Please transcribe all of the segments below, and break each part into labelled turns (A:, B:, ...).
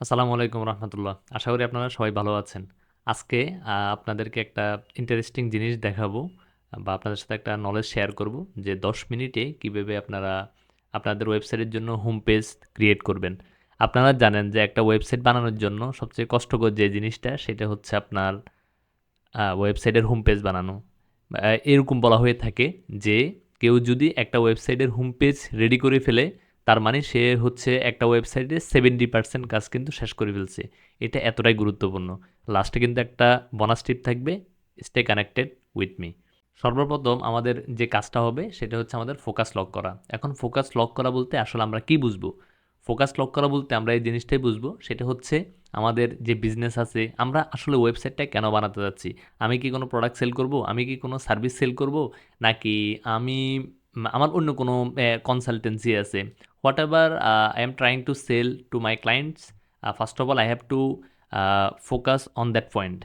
A: আসসালামু আলাইকুম রহমতুল্লাহ। আশা করি আপনারা সবাই ভালো আছেন। আজকে আপনাদেরকে একটা ইন্টারেস্টিং জিনিস দেখাবো বা আপনাদের সাথে একটা নলেজ শেয়ার করব যে দশ মিনিটে কীভাবে আপনারা আপনাদের ওয়েবসাইটের জন্য হোম পেজ ক্রিয়েট করবেন। আপনারা জানেন যে একটা ওয়েবসাইট বানানোর জন্য সবচেয়ে কষ্টকর যে জিনিসটা সেটা হচ্ছে আপনার ওয়েবসাইটের হোম পেজ বানানো। এরকম বলা হয়ে থাকে যে কেউ যদি একটা ওয়েবসাইটের হোম পেজ রেডি করে ফেলে তার মানে সে হচ্ছে একটা ওয়েবসাইটে সেভেন্টি পার্সেন্ট কাজ কিন্তু শেষ করে ফেলছে। এটা এতটাই গুরুত্বপূর্ণ। লাস্টে কিন্তু একটা বোনাস টিপ থাকবে স্টে কানেক্টেড উইথ মি সর্বপ্রথম আমাদের যে কাজটা হবে, সেটা হচ্ছে আমাদের ফোকাস লক করা। এখন ফোকাস লক করা বলতে আসলে আমরা কি বুঝব? ফোকাস লক করা বলতে আমরা এই জিনিসটাই বুঝব, সেটা হচ্ছে আমাদের যে বিজনেস আছে, আমরা আসলে ওয়েবসাইটটা কেন বানাতে যাচ্ছি? আমি কি কোনো প্রোডাক্ট সেল করব? আমি কি কোনো সার্ভিস সেল করব? নাকি আমি, আমার অন্য কোনো কনসালটেন্সি আছে। Whatever I am trying to sell to my clients first of all I have to focus on that point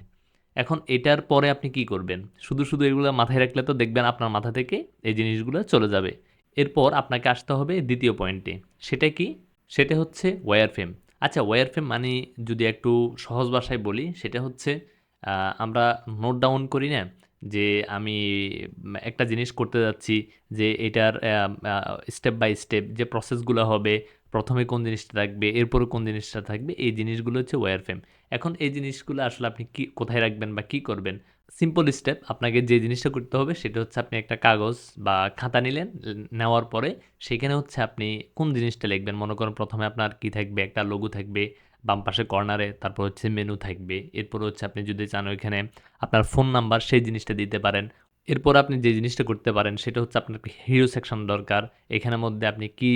A: এখন এটার পরে আপনি কি করবেন? শুধু শুধু এগুলো মাথায় রাখলে তো দেখবেন আপনার মাথা থেকে এই জিনিসগুলো চলে যাবে। এরপর আপনাকে আসতে হবে দ্বিতীয় পয়েন্টে। সেটা কি? সেটা হচ্ছে ওয়ার ফ্রেম আচ্ছা ওয়ার ফ্রেম মানে যদি একটু সহজ ভাষায় বলি, সেটা হচ্ছে আমরা নোট ডাউন করি না? যে আমি একটা জিনিস করতে যাচ্ছি যে এটার স্টেপ বাই স্টেপ যে প্রসেসগুলো হবে, প্রথমে কোন জিনিসটা থাকবে, এরপরে কোন জিনিসটা থাকবে, এই জিনিসগুলো হচ্ছে ওয়ার ফ্রেম এখন এই জিনিসগুলো আসলে আপনি কি, কোথায় রাখবেন বা কি করবেন? সিম্পল স্টেপ আপনাকে যে জিনিসটা করতে হবে সেটা হচ্ছে আপনি একটা কাগজ বা খাতা নিলেন, নেওয়ার পরে সেখানে হচ্ছে আপনি কোন জিনিসটা লিখবেন? মনে করেন প্রথমে আপনার কি থাকবে? একটা লঘু থাকবে বাম পাশে কর্নারে তারপর হচ্ছে মেনু থাকবে। এরপর হচ্ছে আপনি যদি চান ওইখানে আপনার ফোন নাম্বার সেই জিনিসটা দিতে পারেন। এরপর আপনি যে জিনিসটা করতে পারেন, সেটা হচ্ছে আপনার হিরো সেকশন দরকার। এখানের মধ্যে আপনি কি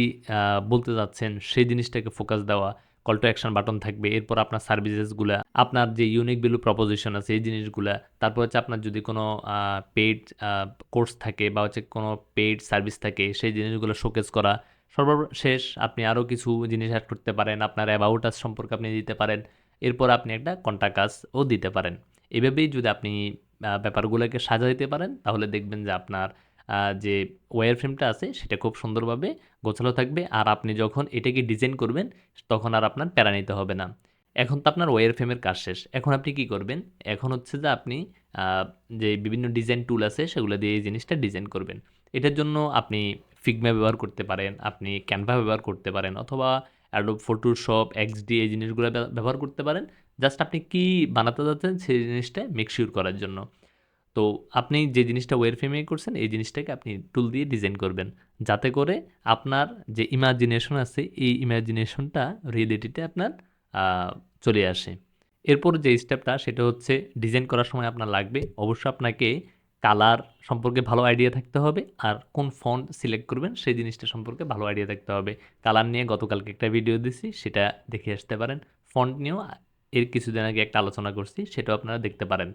A: বলতে যাচ্ছেন সেই জিনিসটাকে ফোকাস দেওয়া কল টু অ্যাকশন বাটন থাকবে। এরপর আপনার সার্ভিসেসগুলো আপনার যে ইউনিক ভ্যালু প্রপোজিশন আছে এই জিনিসগুলো, তারপর হচ্ছে আপনার যদি কোনো পেইড কোর্স থাকে বা হচ্ছে কোনো পেইড সার্ভিস থাকে, সেই জিনিসগুলো শোকেস করা। সর্বশেষ আপনি আরও কিছু জিনিস অ্যাড করতে পারেন, আপনার অ্যাবাউট আস সম্পর্কে আপনি দিতে পারেন, এরপর আপনি একটা কন্ট্যাক্ট ও দিতে পারেন। এভাবেই যদি আপনি ব্যাপারগুলোকে সাজাইতে পারেন, তাহলে দেখবেন যে আপনার যে ওয়ার ফ্রেমটা আছে, সেটা খুব সুন্দরভাবে গোছালো থাকবে, আর আপনি যখন এটাকে ডিজাইন করবেন, তখন আর আপনার প্যারা নিতে হবে না। এখন তো আপনার ওয়ার ফ্রেমের কাজ শেষ। এখন আপনি কি করবেন? এখন হচ্ছে যে আপনি যে বিভিন্ন ডিজাইন টুল আছে, সেগুলো দিয়ে এই জিনিসটা ডিজাইন করবেন। এটার জন্য আপনি ফিগমা ব্যবহার করতে পারেন, আপনি ক্যানভা ব্যবহার করতে পারেন অথবা অ্যাডোব ফটোশপ এক্সডি এই জিনিসগুলো ব্যবহার করতে পারেন। জাস্ট আপনি কি বানাতে যাচ্ছেন সেই জিনিসটা মেকশিওর করার জন্য। তো আপনি যে জিনিসটা ওয়ের ফ্রেমে করছেন, এই জিনিসটাকে আপনি টুল দিয়ে ডিজাইন করবেন। যাতে করে আপনার যে ইমাজিনেশন আছে, এই ইমাজিনেশনটা রিয়েলিটিতে আপনার চলে আসে। এরপর যে স্টেপটা সেটা হচ্ছে ডিজাইন করার সময় আপনার লাগবে। অবশ্যই আপনাকে কালার সম্পর্কে ভালো আইডিয়া থাকতে হবে আর কোন ফন্ট সিলেক্ট করবেন সেই জিনিসটা সম্পর্কে ভালো আইডিয়া থাকতে হবে। কালার নিয়ে গতকালকে একটা ভিডিও দিছি, সেটা দেখে আসতে পারেন। ফন্ট নিয়েও এর কিছুদিন আগে একটা আলোচনা করছি, সেটাও আপনারা দেখতে পারেন।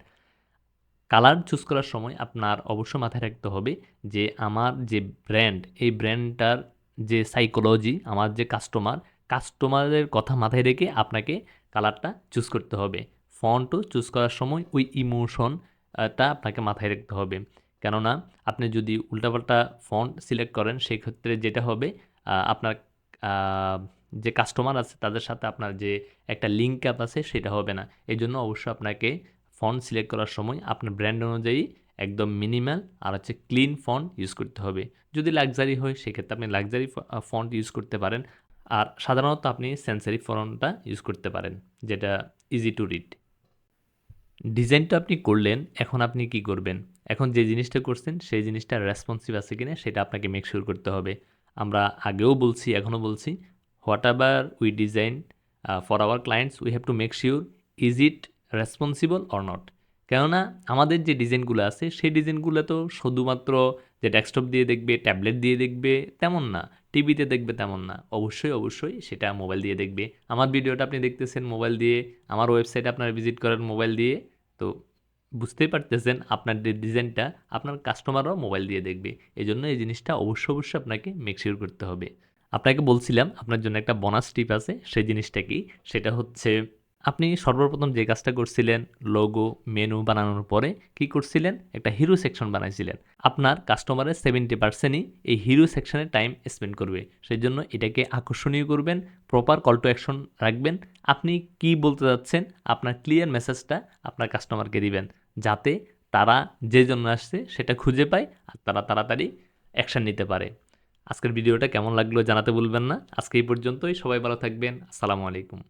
A: কালার চুজ করার সময় আপনার অবশ্য মাথায় রাখতে হবে যে আমার যে ব্র্যান্ড, এই ব্র্যান্ডটার যে সাইকোলজি, আমার যে কাস্টমার, কাস্টমারের কথা মাথায় রেখে আপনাকে কালারটা চুজ করতে হবে। ফন্টও চুজ করার সময় ওই ইমোশনটা আপনাকে মাথায় রাখতে হবে। কেননা আপনি যদি উল্টাপাল্টা ফন্ট সিলেক্ট করেন সেই ক্ষেত্রে যেটা হবে আপনার যে কাস্টমার আছে, তাদের সাথে আপনার যে একটা লিঙ্ক আপ আছে, সেটা হবে না। এই জন্য অবশ্যই আপনাকে ফন্ট সিলেক্ট করার সময় আপনার ব্র্যান্ড অনুযায়ী একদম মিনিমাল আর হচ্ছে ক্লিন ফন্ট ইউজ করতে হবে। যদি লাক্সারি হয়, সেক্ষেত্রে আপনি লাক্সারি ফন্ট ইউজ করতে পারেন। আর সাধারণত আপনি সেন্সারি ফন্টটা ইউজ করতে পারেন, যেটা ইজি টু রিড ডিজাইনটা আপনি করলেন, এখন আপনি কি করবেন? এখন যে জিনিসটা করছেন, সেই জিনিসটা রেসপন্সিভ আছে কিনা, সেটা আপনাকে মেক শিওর করতে হবে। আমরা আগেও বলছি, এখনও বলছি whatever we design for our clients we have to make sure is it responsible or not কেননা, আমাদের যে ডিজাইনগুলো আছে, সেই ডিজাইনগুলো তো শুধুমাত্র যে ডেস্কটপ দিয়ে দেখবে ট্যাবলেট দিয়ে দেখবে, তেমন না। টিভিতে দেখবে তেমন না। অবশ্যই অবশ্যই সেটা মোবাইল দিয়ে দেখবে। আমার ভিডিওটা আপনি দেখতেছেন মোবাইল দিয়ে, আমার ওয়েবসাইটে আপনারা ভিজিট করেন মোবাইল দিয়ে। তো বুঝতেই পারতেছেন আপনার যে ডিজাইনটা, আপনার কাস্টমাররাও মোবাইল দিয়ে দেখবে। এই জন্য এই জিনিসটা অবশ্য অবশ্যই আপনাকে মেকশিওর করতে হবে। আপনাকে বলছিলাম, আপনার জন্য একটা বোনাস টিপ আছে, সেই জিনিসটা কি? সেটা হচ্ছে আপনি সর্বপ্রথম যে কাজটা করছিলেন লোগো মেনু বানানোর পরে কি করছিলেন? একটা হিরো সেকশন বানাইছিলেন। আপনার কাস্টমারের সেভেন্টি পার্সেন্টই এই হিরো সেকশনে টাইম স্পেন্ড করবে। সেই জন্য এটাকে আকর্ষণীয় করবেন প্রপার কল টু অ্যাকশন রাখবেন। আপনি কি বলতে যাচ্ছেন? আপনার ক্লিয়ার মেসেজটা আপনার কাস্টমারকে দিবেন, যাতে তারা যে জন্য আসছে সেটা খুঁজে পায় আর তারা তাড়াতাড়ি অ্যাকশন নিতে পারে। আজকের ভিডিওটা কেমন লাগল জানাতে ভুলবেন না। আজকে এই পর্যন্তই। সবাই ভালো থাকবেন। আসসালামু আলাইকুম।